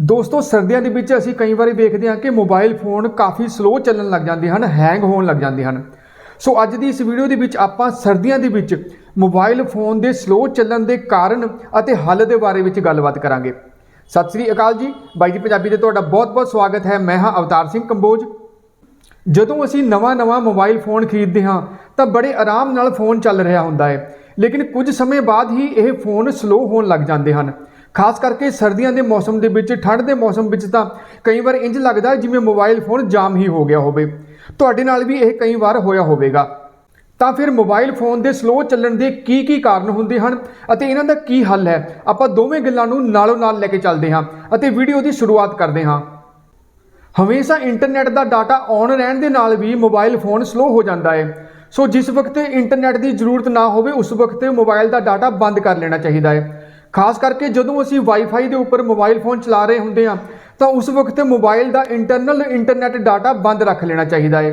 ਦੋਸਤੋ, ਸਰਦੀਆਂ ਦੇ ਵਿੱਚ ਅਸੀਂ ਕਈ ਵਾਰੀ ਦੇਖਦੇ ਹਾਂ ਕਿ ਮੋਬਾਈਲ ਫੋਨ ਕਾਫੀ ਸਲੋ ਚੱਲਣ ਲੱਗ ਜਾਂਦੇ ਹਨ ਹੈਂਗ ਹੋਣ ਲੱਗ ਜਾਂਦੇ ਹਨ। ਸੋ ਅੱਜ ਦੀ ਇਸ ਵੀਡੀਓ ਦੇ ਵਿੱਚ ਆਪਾਂ ਸਰਦੀਆਂ ਦੇ ਵਿੱਚ ਮੋਬਾਈਲ ਫੋਨ ਦੇ ਸਲੋ ਚੱਲਣ ਦੇ ਕਾਰਨ ਅਤੇ ਹੱਲ ਦੇ ਬਾਰੇ ਵਿੱਚ ਗੱਲਬਾਤ ਕਰਾਂਗੇ। ਸਤਿ ਸ੍ਰੀ ਅਕਾਲ ਜੀ, ਬਾਈ ਜੀ ਪੰਜਾਬੀ ਦੇ ਤੁਹਾਡਾ ਬਹੁਤ-ਬਹੁਤ ਸਵਾਗਤ ਹੈ। ਮੈਂ ਹਾਂ ਅਵਤਾਰ ਸਿੰਘ ਕੰਬੋਜ। ਜਦੋਂ ਅਸੀਂ ਨਵਾਂ-ਨਵਾਂ ਮੋਬਾਈਲ ਫੋਨ ਖਰੀਦਦੇ ਹਾਂ, ਤਾਂ ਬੜੇ ਆਰਾਮ ਨਾਲ ਫੋਨ ਚੱਲ ਰਿਹਾ ਹੁੰਦਾ ਹੈ। ਲੇਕਿਨ ਕੁਝ ਸਮੇਂ ਬਾਅਦ ਹੀ ਇਹ ਫੋਨ ਸਲੋ ਹੋਣ ਲੱਗ ਜਾਂਦੇ ਹਨ। ਖਾਸ ਕਰਕੇ ਸਰਦੀਆਂ ਦੇ ਮੌਸਮ ਦੇ ਵਿੱਚ, ਠੰਡ ਦੇ ਮੌਸਮ ਵਿੱਚ ਤਾਂ ਕਈ ਵਾਰ ਇੰਜ ਲੱਗਦਾ ਜਿਵੇਂ ਮੋਬਾਈਲ ਫੋਨ ਜਾਮ ਹੀ ਹੋ ਗਿਆ ਹੋਵੇ। ਤੁਹਾਡੇ ਨਾਲ ਵੀ ਇਹ ਕਈ ਵਾਰ ਹੋਇਆ ਹੋਵੇਗਾ। ਤਾਂ ਫਿਰ ਮੋਬਾਈਲ ਫੋਨ ਦੇ ਸਲੋ ਚੱਲਣ ਦੇ ਕੀ ਕੀ ਕਾਰਨ ਹੁੰਦੇ ਹਨ ਅਤੇ ਇਹਨਾਂ ਦਾ ਕੀ ਹੱਲ ਹੈ? ਆਪਾਂ ਦੋਵੇਂ ਗੱਲਾਂ ਨੂੰ ਨਾਲੋਂ ਨਾਲ ਲੈ ਕੇ ਚੱਲਦੇ ਹਾਂ ਅਤੇ ਵੀਡੀਓ ਦੀ ਸ਼ੁਰੂਆਤ ਕਰਦੇ ਹਾਂ। ਹਮੇਸ਼ਾ ਇੰਟਰਨੈਟ ਦਾ ਡਾਟਾ ਔਨ ਰਹਿਣ ਦੇ ਨਾਲ ਵੀ ਮੋਬਾਈਲ ਫੋਨ ਸਲੋ ਹੋ ਜਾਂਦਾ ਹੈ। ਸੋ ਜਿਸ ਵਕਤ ਇੰਟਰਨੈਟ ਦੀ ਜ਼ਰੂਰਤ ਨਾ ਹੋਵੇ, ਉਸ ਵਕਤ ਮੋਬਾਈਲ ਦਾ ਡਾਟਾ ਬੰਦ ਕਰ ਲੈਣਾ ਚਾਹੀਦਾ ਹੈ। ਖਾਸ ਕਰਕੇ ਜਦੋਂ ਅਸੀਂ ਵਾਈਫਾਈ ਦੇ ਉੱਪਰ ਮੋਬਾਈਲ ਫੋਨ ਚਲਾ ਰਹੇ ਹੁੰਦੇ ਹਾਂ, ਤਾਂ ਉਸ ਵਕਤ ਮੋਬਾਈਲ ਦਾ ਇੰਟਰਨਲ ਇੰਟਰਨੈਟ ਡਾਟਾ ਬੰਦ ਰੱਖ ਲੈਣਾ ਚਾਹੀਦਾ ਹੈ।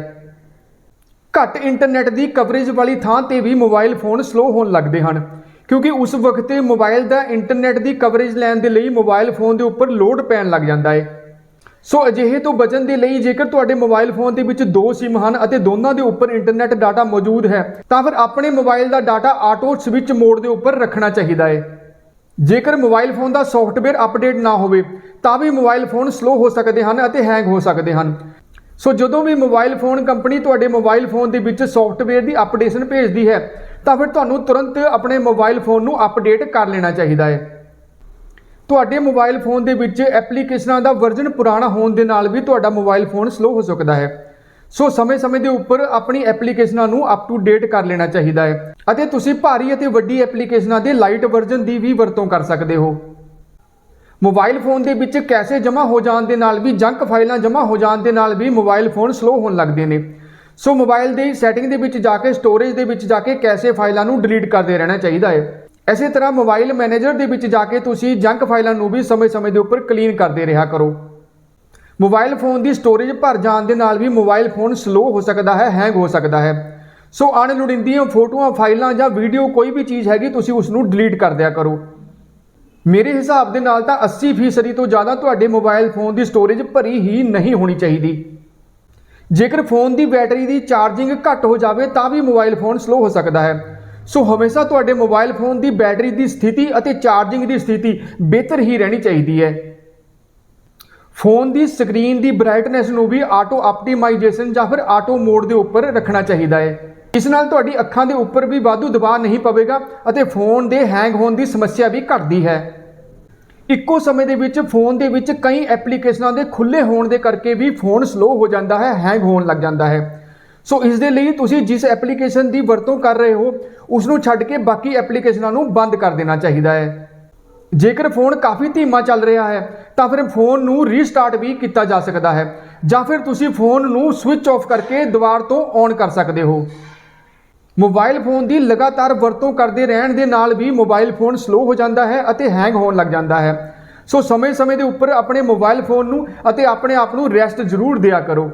ਘੱਟ ਇੰਟਰਨੈਟ ਦੀ ਕਵਰੇਜ ਵਾਲੀ ਥਾਂ ਤੇ ਵੀ ਮੋਬਾਈਲ ਫੋਨ ਸਲੋ ਹੋਣ ਲੱਗਦੇ ਹਨ, ਕਿਉਂਕਿ ਉਸ ਵਕਤ ਮੋਬਾਈਲ ਦਾ ਇੰਟਰਨੈਟ ਦੀ ਕਵਰੇਜ ਲੈਣ ਦੇ ਲਈ ਮੋਬਾਈਲ ਫੋਨ ਦੇ ਉੱਪਰ ਲੋਡ ਪੈਣ ਲੱਗ ਜਾਂਦਾ ਹੈ। ਸੋ ਅਜਿਹੇ ਤੋਂ ਬਚਣ ਦੇ ਲਈ ਜੇਕਰ ਤੁਹਾਡੇ ਮੋਬਾਈਲ ਫੋਨ ਦੇ ਵਿੱਚ ਦੋ SIM ਹਨ ਅਤੇ ਦੋਨਾਂ ਦੇ ਉੱਪਰ ਇੰਟਰਨੈਟ ਡਾਟਾ ਮੌਜੂਦ ਹੈ, ਤਾਂ ਫਿਰ ਆਪਣੇ ਮੋਬਾਈਲ ਦਾ ਡਾਟਾ ਆਟੋ ਸਵਿਚ ਮੋਡ ਦੇ ਉੱਪਰ ਰੱਖਣਾ ਚਾਹੀਦਾ ਹੈ। ਜੇਕਰ ਮੋਬਾਈਲ ਫੋਨ ਦਾ ਸੌਫਟਵੇਅਰ ਅਪਡੇਟ ਨਾ ਹੋਵੇ, ਤਾਂ ਵੀ ਮੋਬਾਈਲ ਫੋਨ ਸਲੋ ਹੋ ਸਕਦੇ ਹਨ ਅਤੇ ਹੈਂਗ ਹੋ ਸਕਦੇ ਹਨ। ਸੋ ਜਦੋਂ ਵੀ ਮੋਬਾਈਲ ਫੋਨ ਕੰਪਨੀ ਤੁਹਾਡੇ ਮੋਬਾਈਲ ਫੋਨ ਦੇ ਵਿੱਚ ਸੌਫਟਵੇਅਰ ਦੀ ਅਪਡੇਸ਼ਨ ਭੇਜਦੀ ਹੈ, ਤਾਂ ਫਿਰ ਤੁਹਾਨੂੰ ਤੁਰੰਤ ਆਪਣੇ ਮੋਬਾਈਲ ਫੋਨ ਨੂੰ ਅਪਡੇਟ ਕਰ ਲੈਣਾ ਚਾਹੀਦਾ ਹੈ। ਤੁਹਾਡੇ ਮੋਬਾਈਲ ਫੋਨ ਦੇ ਵਿੱਚ ਐਪਲੀਕੇਸ਼ਨਾਂ ਦਾ ਵਰਜ਼ਨ ਪੁਰਾਣਾ ਹੋਣ ਦੇ ਨਾਲ ਵੀ ਤੁਹਾਡਾ ਮੋਬਾਈਲ ਫੋਨ ਸਲੋ ਹੋ ਸਕਦਾ ਹੈ। ਸੋ ਸਮੇਂ-ਸਮੇਂ ਦੇ ਉੱਪਰ ਆਪਣੀ ਐਪਲੀਕੇਸ਼ਨਾਂ ਨੂੰ ਅਪ ਟੂ ਡੇਟ ਕਰ ਲੈਣਾ ਚਾਹੀਦਾ ਹੈ। ਅਤੇ ਤੁਸੀਂ ਭਾਰੀ ਅਤੇ ਵੱਡੀ ਐਪਲੀਕੇਸ਼ਨਾਂ ਦੇ ਲਾਈਟ ਵਰਜ਼ਨ ਦੀ ਵੀ ਵਰਤੋਂ ਕਰ ਸਕਦੇ ਹੋ। ਮੋਬਾਈਲ ਫੋਨ ਦੇ ਵਿੱਚ ਕੈਸੇ ਜਮ੍ਹਾਂ ਹੋ ਜਾਣ ਦੇ ਨਾਲ ਵੀ ਜੰਕ ਫਾਈਲਾਂ ਜਮ੍ਹਾਂ ਹੋ ਜਾਣ ਦੇ ਨਾਲ ਵੀ ਮੋਬਾਈਲ ਫੋਨ ਸਲੋ ਹੋਣ ਲੱਗਦੇ ਨੇ। ਸੋ ਮੋਬਾਈਲ ਦੀ ਸੈਟਿੰਗ ਦੇ ਵਿੱਚ ਜਾ ਕੇ ਸਟੋਰੇਜ ਦੇ ਵਿੱਚ ਜਾ ਕੇ ਕੈਸੇ ਫਾਈਲਾਂ ਨੂੰ ਡਿਲੀਟ ਕਰਦੇ ਰਹਿਣਾ ਚਾਹੀਦਾ ਹੈ। ਇਸੇ ਤਰ੍ਹਾਂ ਮੋਬਾਈਲ ਮੈਨੇਜਰ ਦੇ ਵਿੱਚ ਜਾ ਕੇ ਤੁਸੀਂ ਜੰਕ ਫਾਈਲਾਂ ਨੂੰ ਵੀ ਸਮੇਂ-ਸਮੇਂ ਦੇ ਉੱਪਰ ਕਲੀਨ ਕਰਦੇ ਰਿਹਾ ਕਰੋ। ਮੋਬਾਈਲ ਫੋਨ ਦੀ ਸਟੋਰੇਜ ਭਰ ਜਾਣ ਦੇ ਨਾਲ ਵੀ ਮੋਬਾਈਲ ਫੋਨ ਸਲੋ ਹੋ ਸਕਦਾ ਹੈ ਹੈਂਗ ਹੋ ਸਕਦਾ ਹੈ। ਸੋ ਅਣਲੋੜੀਂਦੀਆਂ ਫੋਟੋਆਂ, ਫਾਈਲਾਂ ਜਾਂ ਵੀਡੀਓ ਕੋਈ ਵੀ ਚੀਜ਼ ਹੈਗੀ, ਤੁਸੀਂ ਉਸ ਨੂੰ ਡਿਲੀਟ ਕਰ ਦਿਆ ਕਰੋ। ਮੇਰੇ ਹਿਸਾਬ ਦੇ ਨਾਲ ਤਾਂ 80% ਤੋਂ ਜ਼ਿਆਦਾ ਤੁਹਾਡੇ ਮੋਬਾਈਲ ਫੋਨ ਦੀ ਸਟੋਰੇਜ ਭਰੀ ਹੀ ਨਹੀਂ ਹੋਣੀ ਚਾਹੀਦੀ। ਜੇਕਰ ਫੋਨ ਦੀ ਬੈਟਰੀ ਦੀ ਚਾਰਜਿੰਗ ਘੱਟ ਹੋ ਜਾਵੇ, ਤਾਂ ਵੀ ਮੋਬਾਈਲ ਫੋਨ ਸਲੋ ਹੋ ਸਕਦਾ ਹੈ। ਸੋ ਹਮੇਸ਼ਾ ਤੁਹਾਡੇ ਮੋਬਾਈਲ ਫੋਨ ਦੀ ਬੈਟਰੀ ਦੀ ਸਥਿਤੀ ਅਤੇ ਚਾਰਜਿੰਗ ਦੀ ਸਥਿਤੀ ਬਿਹਤਰ ਹੀ ਰਹਿਣੀ ਚਾਹੀਦੀ ਹੈ। ਫੋਨ ਦੀ ਸਕਰੀਨ ਦੀ ਬ੍ਰਾਈਟਨੈਸ ਨੂੰ ਵੀ ਆਟੋ ਆਪਟੀਮਾਈਜੇਸ਼ਨ ਜਾਂ ਫਿਰ ਆਟੋ ਮੋਡ ਦੇ ਉੱਪਰ ਰੱਖਣਾ ਚਾਹੀਦਾ ਹੈ। ਇਸ ਨਾਲ ਤੁਹਾਡੀ ਅੱਖਾਂ ਦੇ ਉੱਪਰ ਵੀ ਵਾਧੂ ਦਬਾਅ ਨਹੀਂ ਪਵੇਗਾ ਅਤੇ ਫੋਨ ਦੇ ਹੈਂਗ ਹੋਣ ਦੀ ਸਮੱਸਿਆ ਵੀ ਘਟਦੀ ਹੈ। ਇੱਕੋ ਸਮੇਂ ਦੇ ਵਿੱਚ ਫੋਨ ਦੇ ਵਿੱਚ ਕਈ ਐਪਲੀਕੇਸ਼ਨਾਂ ਦੇ ਖੁੱਲੇ ਹੋਣ ਦੇ ਕਰਕੇ ਵੀ ਫੋਨ ਸਲੋ ਹੋ ਜਾਂਦਾ ਹੈ ਹੈਂਗ ਹੋਣ ਲੱਗ ਜਾਂਦਾ ਹੈ। ਸੋ ਇਸ ਦੇ ਲਈ ਤੁਸੀਂ ਜਿਸ ਐਪਲੀਕੇਸ਼ਨ ਦੀ ਵਰਤੋਂ ਕਰ ਰਹੇ ਹੋ ਉਸ ਨੂੰ ਛੱਡ ਕੇ ਬਾਕੀ ਐਪਲੀਕੇਸ਼ਨਾਂ ਨੂੰ ਬੰਦ ਕਰ ਦੇਣਾ ਚਾਹੀਦਾ ਹੈ। ਜੇਕਰ ਫੋਨ ਕਾਫੀ ਧੀਮਾ ਚੱਲ ਰਿਹਾ ਹੈ, ਤਾਂ ਫਿਰ ਫੋਨ ਨੂੰ ਰੀਸਟਾਰਟ ਵੀ ਕੀਤਾ ਜਾ ਸਕਦਾ ਹੈ, ਜਾਂ ਫਿਰ ਤੁਸੀਂ ਫੋਨ ਨੂੰ ਸਵਿਚ ਆਫ ਕਰਕੇ ਦੁਬਾਰ ਤੋਂ ਔਨ ਕਰ ਸਕਦੇ ਹੋ। ਮੋਬਾਈਲ ਫੋਨ ਦੀ ਲਗਾਤਾਰ ਵਰਤੋਂ ਕਰਦੇ ਰਹਿਣ ਦੇ ਨਾਲ ਵੀ ਮੋਬਾਈਲ ਫੋਨ ਸਲੋ ਹੋ ਜਾਂਦਾ ਹੈ ਅਤੇ ਹੈਂਗ ਹੋਣ ਲੱਗ ਜਾਂਦਾ ਹੈ। ਸੋ ਸਮੇਂ-ਸਮੇਂ ਦੇ ਉੱਪਰ ਆਪਣੇ ਮੋਬਾਈਲ ਫੋਨ ਨੂੰ ਅਤੇ ਆਪਣੇ ਆਪ ਨੂੰ ਰੈਸਟ ਜ਼ਰੂਰ ਦਿਆ ਕਰੋ।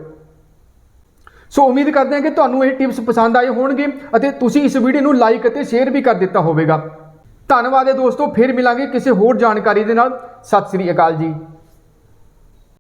ਸੋ ਉਮੀਦ ਕਰਦੇ ਹਾਂ ਕਿ ਤੁਹਾਨੂੰ ਇਹ ਟਿਪਸ ਪਸੰਦ ਆਏ ਹੋਣਗੇ ਅਤੇ ਤੁਸੀਂ ਇਸ ਵੀਡੀਓ ਨੂੰ ਲਾਈਕ ਅਤੇ ਸ਼ੇਅਰ ਵੀ ਕਰ ਦਿੱਤਾ ਹੋਵੇਗਾ। ਧੰਨਵਾਦ ਹੈ ਦੋਸਤੋ ਫਿਰ ਮਿਲਾਂਗੇ ਕਿਸੇ ਹੋਰ ਜਾਣਕਾਰੀ ਦੇ ਨਾਲ। ਸਤਿ ਸ੍ਰੀ ਅਕਾਲ ਜੀ।